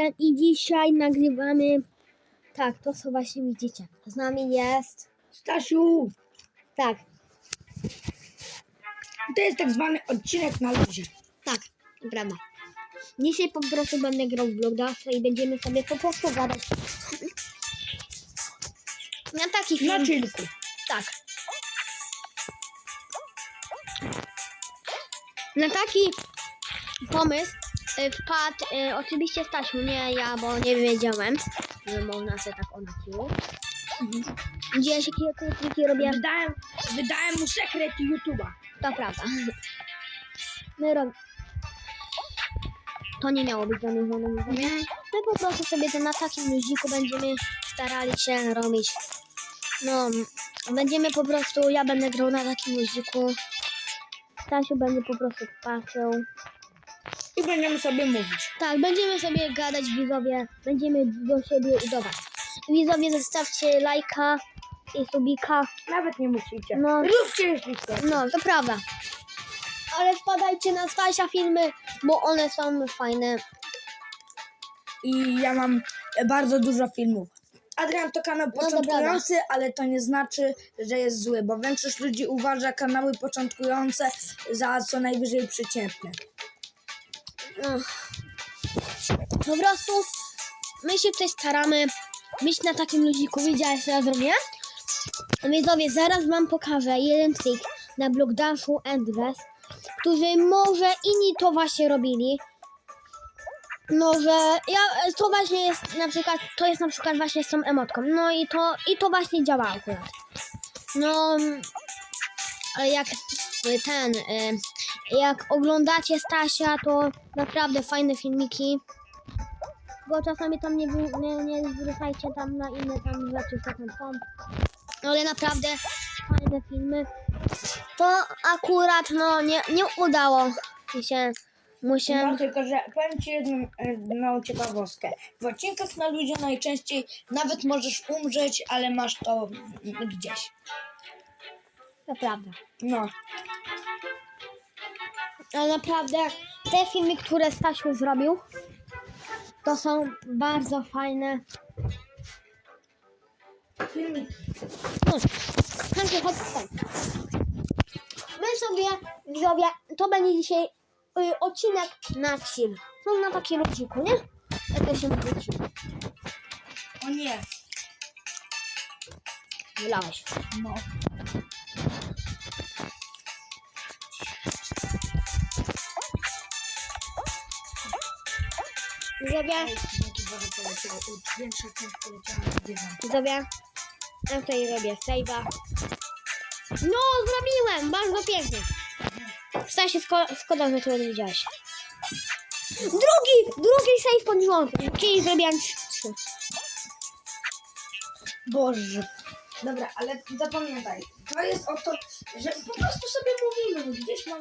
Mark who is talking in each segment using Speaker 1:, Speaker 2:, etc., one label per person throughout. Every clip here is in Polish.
Speaker 1: I dzisiaj nagrywamy. Tak, to co właśnie widzicie. Z nami jest.
Speaker 2: Stasiu,
Speaker 1: Tak,
Speaker 2: to jest tak zwany odcinek na luzie.
Speaker 1: tak, prawda. Dzisiaj po prostu będę grał w Blockdasta i będziemy sobie po prostu gadać. Na taki film.
Speaker 2: Na chillku.
Speaker 1: Tak. Na taki pomysł wpadł y, oczywiście Stasiu, nie ja, bo nie wiedziałem, że można sobie tak o na kilu. Gdzie się kilka triki robię,
Speaker 2: Wydałem, wydałem mu sekret YouTube'a.
Speaker 1: to prawda. My rob... To nie miało być zamierzone, widzowie. My po prostu sobie to na takim luziku będziemy starali się robić. No, będziemy po prostu, ja będę grał na takim luziku. Stasiu będzie po prostu patrzył.
Speaker 2: I będziemy sobie mówić.
Speaker 1: Tak, będziemy sobie gadać widzowie, będziemy do siebie i do was. Widzowie zostawcie lajka i subika.
Speaker 2: Nawet nie musicie.
Speaker 1: No.
Speaker 2: Róbcie jeśli chcecie.
Speaker 1: No, to prawda. Ale wpadajcie na Stasia filmy, bo one są fajne.
Speaker 2: I ja mam bardzo dużo filmów. Adrian to kanał
Speaker 1: No
Speaker 2: początkujący, ale to nie znaczy, że jest zły, bo większość ludzi uważa kanały początkujące za co najwyżej przeciętne.
Speaker 1: Po prostu my się tutaj staramy być na takim ludziku. Widziałeś co ja zrobię? Widzowie, zaraz wam pokażę jeden trik na Block Dashu Endless, który może inni to właśnie robili. No, że ja, to właśnie jest na przykład, to jest na przykład właśnie z tą emotką. No i to, i to właśnie działa akurat. No, ale jak ten, y, jak oglądacie Stasia, to naprawdę fajne filmiki. Bo czasami tam nie, nie, nie zwracajcie tam na inne tam rzeczy, co tam są. Ale naprawdę fajne filmy. To akurat no nie, nie udało mi się.
Speaker 2: No,
Speaker 1: Musiałem.
Speaker 2: tylko, że powiem Ci jedną, jedną ciekawostkę. W odcinkach na ludzie najczęściej nawet możesz umrzeć, ale masz to gdzieś.
Speaker 1: To prawda.
Speaker 2: No.
Speaker 1: Ale naprawdę te filmy, które Stasiu zrobił, to są bardzo fajne.
Speaker 2: Filmiki.
Speaker 1: No, Hansie, chodź tutaj. My sobie, widzowie, to będzie dzisiaj y, odcinek na chill. No na taki ludziku, nie? Jak to się chill.
Speaker 2: O nie.
Speaker 1: Wylałeś.
Speaker 2: No.
Speaker 1: Widzowie,
Speaker 2: Dzięki Boże poleciało. Większa część poleciała na dywan.
Speaker 1: widzowie, ja tutaj robię save'a. No, zrobiłem! Bardzo pięknie. Stasiu, sko- szkoda, że to nie widziałeś. Drugi! Drugi save pod rząd. Kiedyś zrobiłem trzy.
Speaker 2: Boże. Dobra, ale zapamiętaj. To jest o to, że po prostu sobie mówimy. Gdzieś mam,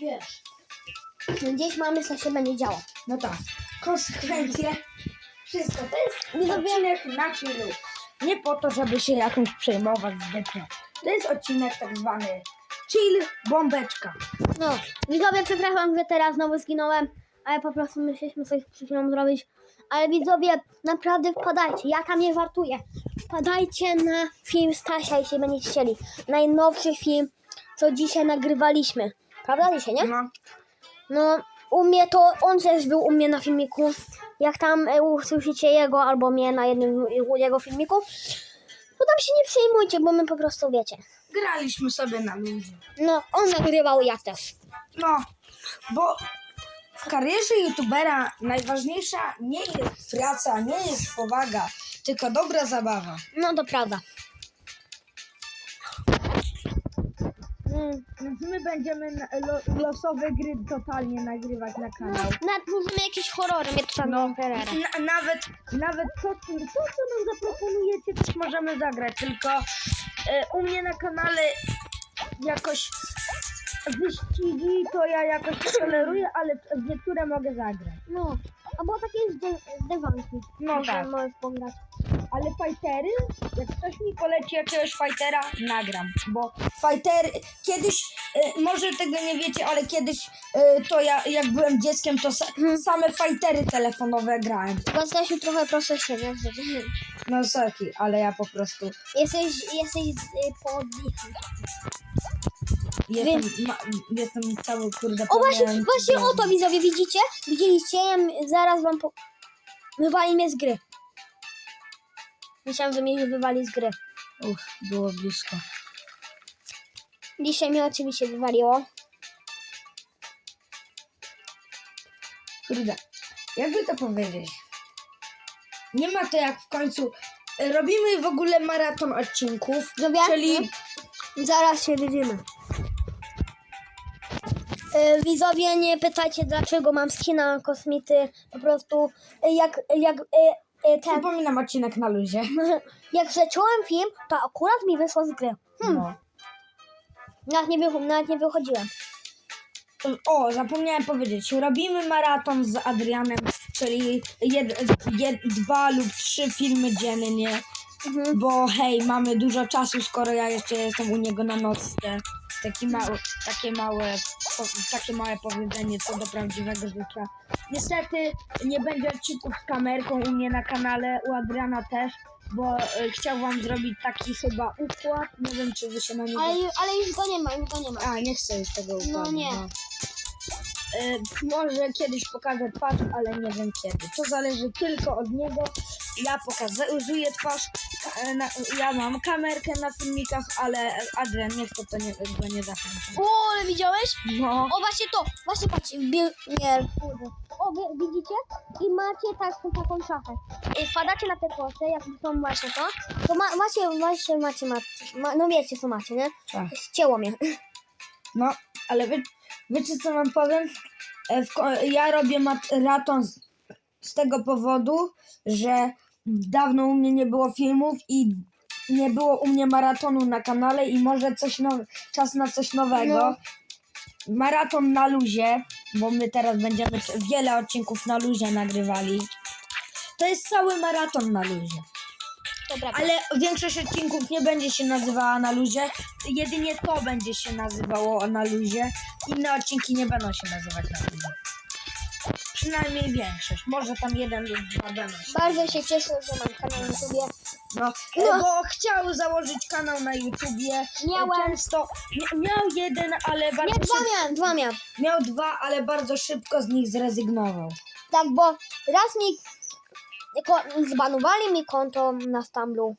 Speaker 2: wiesz.
Speaker 1: Gdzieś mamy, co się będzie działo.
Speaker 2: No tak. Konsekwencje. Wszystko. To jest odcinek na chillu. Nie po to, żeby się jakąś przejmować zbytnio. To jest odcinek tak zwany chill bombeczka.
Speaker 1: No, widzowie, przepraszam, że teraz znowu zginąłem, ale po prostu myśleliśmy coś przed chwilą zrobić. Ale widzowie, naprawdę wpadajcie, ja tam nie żartuję. Wpadajcie na film Stasia, jeśli będziecie chcieli. Najnowszy film, co dzisiaj nagrywaliśmy. Prawda dzisiaj, nie?
Speaker 2: No.
Speaker 1: No, u mnie to, on też był u mnie na filmiku. Jak tam e, usłyszycie jego albo mnie na jednym jego filmiku, to tam się nie przejmujcie, bo my po prostu wiecie.
Speaker 2: Graliśmy sobie na ludzie.
Speaker 1: No, on nagrywał, ja też.
Speaker 2: No, bo w karierze youtubera najważniejsza nie jest praca, nie jest powaga, tylko dobra zabawa.
Speaker 1: No to prawda.
Speaker 2: My będziemy lo, losowe gry totalnie nagrywać na kanał.
Speaker 1: nawet możemy jakieś horrory mieć tam
Speaker 2: No, na, nawet, nawet to, to, co nam zaproponujecie, też możemy zagrać, tylko e, u mnie na kanale jakoś wyścigi to ja jakoś toleruję, ale w niektóre mogę zagrać.
Speaker 1: No, albo takie z, dy- z dywanki.
Speaker 2: No tak.
Speaker 1: Możesz pograć.
Speaker 2: Ale fightery, jak ktoś mi poleci jakiegoś fightera, nagram, bo fightery, kiedyś, e, może tego nie wiecie, ale kiedyś e, to ja, jak byłem dzieckiem, to sa, same fightery telefonowe grałem.
Speaker 1: Bo Stasiu trochę profesjonalny.
Speaker 2: No soki, ale ja po prostu
Speaker 1: Jesteś, jesteś y, podlichany.
Speaker 2: jestem, ma, jestem cały kurde
Speaker 1: O właśnie, właśnie o to widzowie, widzicie? Widzieliście? Ja m- zaraz wam po... Wywali mnie z gry. Myślałem, że mnie wywali z gry.
Speaker 2: Uch, było blisko.
Speaker 1: Dzisiaj mnie oczywiście wywaliło.
Speaker 2: Kurde, jakby to powiedzieć? Nie ma to jak w końcu. Robimy w ogóle maraton odcinków,
Speaker 1: Widzowie?
Speaker 2: czyli
Speaker 1: Zaraz się widzimy. E, Widzowie, nie pytajcie dlaczego mam skina kosmity. Po prostu e, jak, jak e, ten,
Speaker 2: przypominam odcinek na luzie.
Speaker 1: jak zacząłem film, to akurat mi wyszło z gry. Hmm,
Speaker 2: No.
Speaker 1: nawet, nie wy, nawet nie wychodziłem.
Speaker 2: O, zapomniałem powiedzieć. Robimy maraton z Adrianem, czyli jed, jed, dwa lub trzy filmy dziennie,
Speaker 1: Mhm.
Speaker 2: bo hej, mamy dużo czasu, skoro ja jeszcze jestem u niego na nocce. Taki mały, takie, małe, po, takie małe powiedzenie co do prawdziwego życia. Niestety nie będzie odcinków z kamerką u mnie na kanale, u Adriana też, bo e, chciał wam zrobić taki chyba układ. Nie wiem, czy wy się na niego
Speaker 1: Ale, ju- ale już go nie ma, już go nie ma.
Speaker 2: a, nie chcę już tego układu.
Speaker 1: nie.
Speaker 2: E, może kiedyś pokażę twarz, ale nie wiem kiedy. To zależy tylko od niego. Ja pokazuję twarz. E, Na, ja mam kamerkę na filmikach, ale Adrian nie chce, to nie, go nie zachęcam.
Speaker 1: O, ale widziałeś?
Speaker 2: No.
Speaker 1: O, właśnie to, właśnie patrzcie, bi- nie, kurde. O, widzicie? I macie tak, taką szafę. I wpadacie na te posty, jak są właśnie to, to ma, macie, macie, macie, macie, ma, no wiecie co macie, nie?
Speaker 2: Tak.
Speaker 1: Ścięło mnie.
Speaker 2: No, ale wy, wiecie co wam powiem? E, w, ko- ja robię maraton z, z tego powodu, że dawno u mnie nie było filmów i nie było u mnie maratonu na kanale i może coś now, czas na coś nowego.
Speaker 1: No.
Speaker 2: Maraton na luzie, bo my teraz będziemy wiele odcinków na luzie nagrywali. To jest cały maraton na luzie.
Speaker 1: Dobra,
Speaker 2: Ale większość odcinków nie będzie się nazywała na luzie. Jedynie to będzie się nazywało na luzie. Inne odcinki nie będą się nazywać na luzie. Przynajmniej większość. Może tam jeden lub dwa będą
Speaker 1: bardzo się cieszę, że mam kanał na YouTubie.
Speaker 2: No,
Speaker 1: No.
Speaker 2: bo chciał założyć kanał na YouTubie.
Speaker 1: Miałem.
Speaker 2: Często mia- miał jeden, ale bardzo
Speaker 1: Nie, dwa miałem, dwa miałem.
Speaker 2: Miał dwa, ale bardzo szybko z nich zrezygnował.
Speaker 1: Tak, bo raz mi zbanowali mi konto na Stamblu.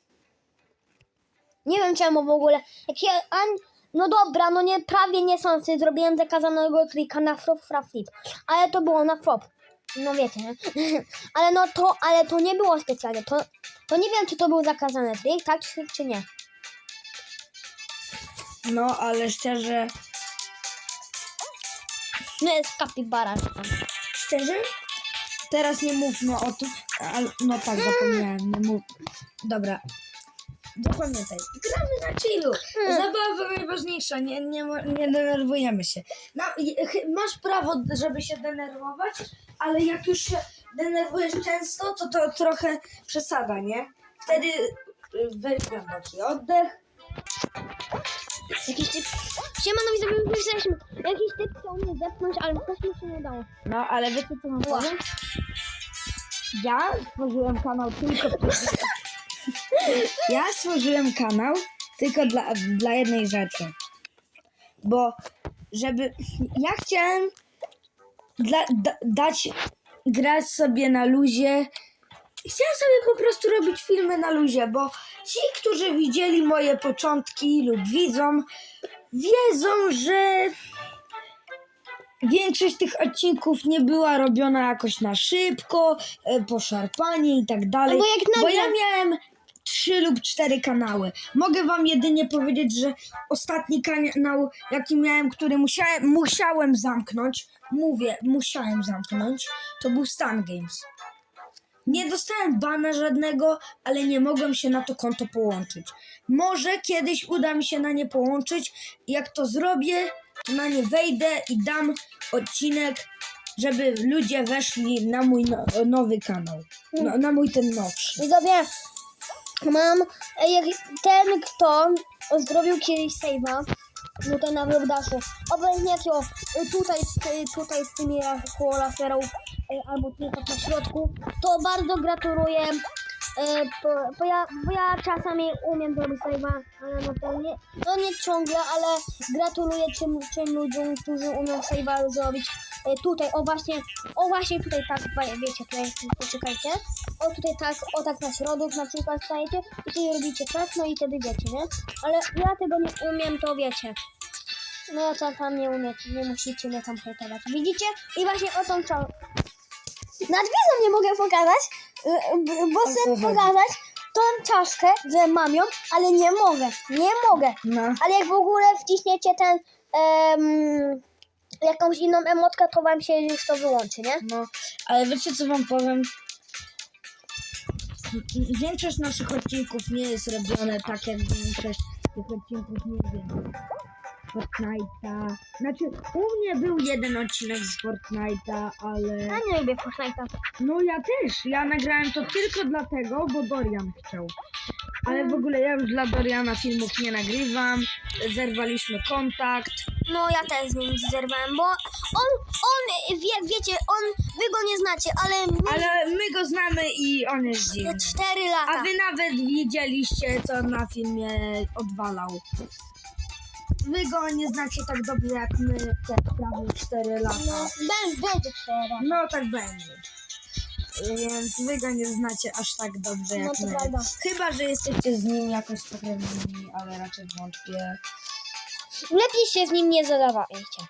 Speaker 1: Nie wiem czemu w ogóle. Jak ja, an, no dobra, no nie, prawie nie sądzę, zrobiłem zakazanego trika na frop, frap, flip. Ale to było na frop. No wiecie, nie? ale no to, ale to nie było specjalnie. To, to nie wiem, czy to był zakazany trik, tak, czy, czy nie.
Speaker 2: No, ale szczerze,
Speaker 1: No jest kapibara. czy tam.
Speaker 2: Szczerze? Teraz nie mówmy o tym. No tak, zapomniałem. Nie mów... Dobra. Zapamiętaj. Gramy na chillu.
Speaker 1: Hmm.
Speaker 2: Zabawa najważniejsza. Nie, nie, nie denerwujemy się. No, masz prawo, żeby się denerwować, ale jak już się denerwujesz często, to to trochę przesada, nie? Wtedy y, weź głęboki oddech.
Speaker 1: Jakiś typ. Siemano, widzowie, myśleliśmy. Jakiś typ chciał mnie zepchnąć, ale coś mi się nie udało.
Speaker 2: No, ale wiecie co mam powiedzieć? Ja stworzyłem kanał tylko Ja stworzyłem kanał tylko dla, dla jednej rzeczy. Bo żeby. Ja chciałem dla, da, dać grać sobie na luzie. Chciałem sobie po prostu robić filmy na luzie, bo ci, którzy widzieli moje początki lub widzą, wiedzą, że większość tych odcinków nie była robiona jakoś na szybko, e, poszarpanie i tak dalej.
Speaker 1: Bo jak
Speaker 2: Bo ja miałem trzy lub cztery kanały. Mogę wam jedynie powiedzieć, że ostatni kanał, jaki miałem, który musiałem, musiałem zamknąć, mówię, musiałem zamknąć, to był Stan Games. Nie dostałem bana żadnego, ale nie mogłem się na to konto połączyć. Może kiedyś uda mi się na nie połączyć. Jak to zrobię, na nie wejdę i dam odcinek, żeby ludzie weszli na mój no, nowy kanał. No, na mój ten nowszy.
Speaker 1: Widzowie, mam, e, jak ten, kto zrobił kiedyś save'a, no ten na Robdaszu, obejrzcie o, e, tutaj, e, tutaj z tymi jak koło laserów, e, albo tu tak na środku, to bardzo gratuluję, e, bo, bo, ja, bo ja czasami umiem zrobić save'a, ale no to nie, nie ciągle, ale gratuluję tym, tym ludziom, którzy umieją save'a zrobić. e, tutaj, o właśnie, o właśnie tutaj tak, wiecie, tutaj, poczekajcie, o tutaj tak, o tak na środek na przykład stajecie i tutaj robicie tak, no i wtedy wiecie, nie? Ale ja tego nie umiem, to wiecie. No ja to tam nie umiecie, nie musicie mnie tam hejtować. Widzicie? I właśnie o tą czą... Nadwiedzą nie mogę pokazać, y, bo chcę pokazać tą czaszkę, że mam ją, ale nie mogę, nie mogę.
Speaker 2: No.
Speaker 1: Ale jak w ogóle wciśniecie ten, em, jakąś inną emotkę, to wam się już to wyłączy, nie?
Speaker 2: No, ale wiecie co wam powiem? Większość naszych odcinków nie jest robione tak jak większość tych odcinków, nie wiem, Fortnite'a. Znaczy, u mnie był jeden odcinek z Fortnite'a, ale...
Speaker 1: Ja nie lubię Fortnite'a.
Speaker 2: No ja też, ja nagrałem to tylko dlatego, bo Dorian chciał. Ale w ogóle ja już dla Doriana filmów nie nagrywam, zerwaliśmy kontakt.
Speaker 1: No ja też z nim zerwałem, bo on, on, wie, wiecie, on, wy go nie znacie, ale my
Speaker 2: Ale my go znamy i on jest dziwny.
Speaker 1: 4
Speaker 2: A
Speaker 1: lata.
Speaker 2: wy nawet widzieliście, co na filmie odwalał. Wy go nie znacie tak dobrze jak my te prawie 4 lata.
Speaker 1: No, będzie, 4
Speaker 2: No tak będzie. Więc wy go nie znacie aż tak dobrze
Speaker 1: No
Speaker 2: jak
Speaker 1: to
Speaker 2: my.
Speaker 1: prawda.
Speaker 2: Chyba, że jesteście z nim jakoś spokrewnieni, ale raczej wątpię.
Speaker 1: Lepiej się z nim nie zadawajcie.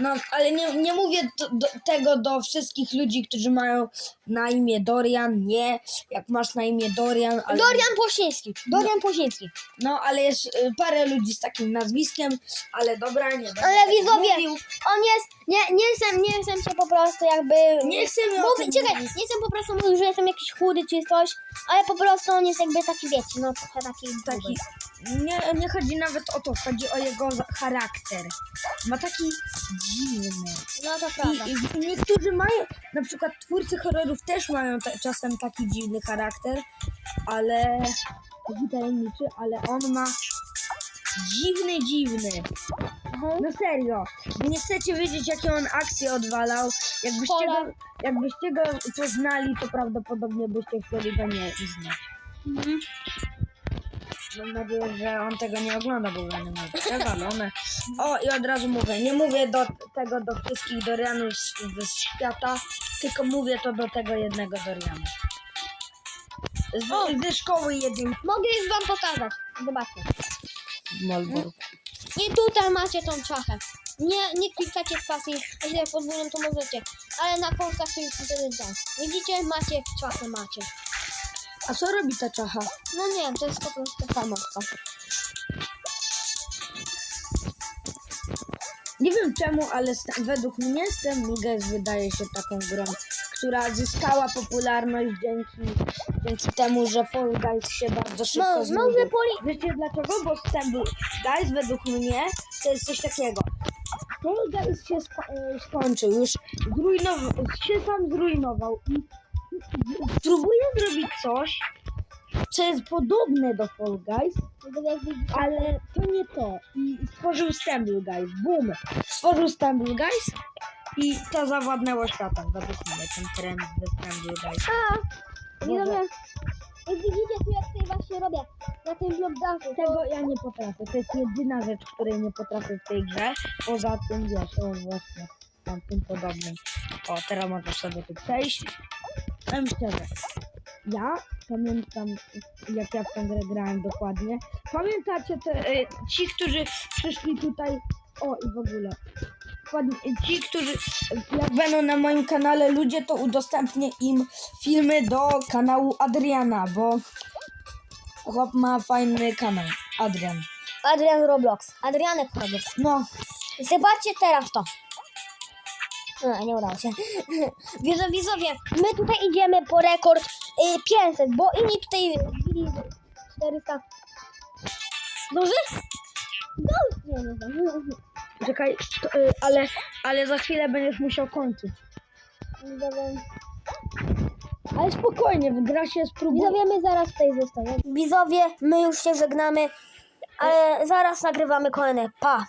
Speaker 2: No, ale nie, nie mówię to, do, tego do wszystkich ludzi, którzy mają na imię Dorian. Nie, jak masz na imię Dorian, ale...
Speaker 1: Dorian Posiński, Dorian Posiński.
Speaker 2: No, ale jest y, parę ludzi z takim nazwiskiem, ale dobra, nie będę
Speaker 1: Ale widzowie,
Speaker 2: mówił.
Speaker 1: on jest, nie, nie chcę, nie chcę się po prostu jakby...
Speaker 2: Nie o
Speaker 1: Mówić, czekaj, nie chcę po prostu mówić, że jestem jakiś chudy czy coś, ale po prostu on jest jakby taki, wiecie, no trochę taki...
Speaker 2: Taki, nie, nie chodzi nawet o to, chodzi o jego charakter. Ma taki dziwny.
Speaker 1: No to prawda.
Speaker 2: I, i, niektórzy mają, na przykład twórcy horrorów też mają czasem taki dziwny charakter, ale taki tajemniczy, ale on ma dziwny, dziwny.
Speaker 1: Mhm.
Speaker 2: No serio, wy nie chcecie wiedzieć jakie on akcje odwalał. Jakbyście go, jakbyście go poznali, to prawdopodobnie byście chcieli go nie znać.
Speaker 1: Mhm.
Speaker 2: Mam nadzieję, że on tego nie ogląda, bo będę miał przewalone. O, i od razu mówię, nie mówię do tego do wszystkich Dorianów z, z świata, tylko mówię to do tego jednego Doriana.
Speaker 1: O!
Speaker 2: Z, ze szkoły jedynki
Speaker 1: Mogę już wam pokazać. Zobaczcie.
Speaker 2: w Malborku.
Speaker 1: I tutaj macie tą czachę. Nie, nie klikacie spacji, a źle pozwolę, to możecie. Ale na kąsach to już wtedy tak. Widzicie? Macie czachę, macie.
Speaker 2: A co robi ta czacha?
Speaker 1: No nie, to jest po prostu samotka.
Speaker 2: Nie wiem czemu, ale według mnie Stan Guys wydaje się taką grą, która zyskała popularność dzięki, dzięki temu, że Fall Guys się bardzo szybko
Speaker 1: No, może poli...
Speaker 2: Wiecie dlaczego? Bo Stan Guys według mnie to jest coś takiego. Fall Guys się spa- e, skończył, już zrujnował, się sam zrujnował i i próbuje zrobić coś, co jest podobne do Fall Guys, ale to nie to. I stworzył Stumble Guys. Boom! Stworzył Stumble Guys i to zawładnęło światem. Mnie ten trend ze Stumble Guys.
Speaker 1: A,
Speaker 2: Może.
Speaker 1: widzowie, i widzicie tu jak tutaj właśnie robię, na tym blokdachu.
Speaker 2: Tego ja nie potrafię. To jest jedyna rzecz, której nie potrafię w tej grze. Poza tym, wiesz, o właśnie, tam tym podobnym. O, teraz możesz sobie tu przejść. Powiem szczerze, ja pamiętam, jak ja w tę grę grałem dokładnie. Pamiętacie te, e, ci, którzy przyszli tutaj, o i w ogóle, dokładnie, ci, którzy e, jak będą na moim kanale ludzie, to udostępnię im filmy do kanału Adriana, bo chłop ma fajny kanał, Adrian.
Speaker 1: Adrian Roblox. Adrianek Roblox.
Speaker 2: No,
Speaker 1: Zobaczcie teraz to. Nie udało się. Widzowie, widzowie, my tutaj idziemy po rekord y, 500, bo inni tutaj wbili 400. Zdążysz? Zdążysz. Nie, nie
Speaker 2: czekaj, to, e, ale, ale za chwilę będziesz musiał kończyć.
Speaker 1: Widzowie.
Speaker 2: Ale spokojnie, w gra się spróbuje.
Speaker 1: Widzowie, my zaraz tutaj zostaniemy. Widzowie, my już się żegnamy, ale zaraz nagrywamy kolejne. Pa!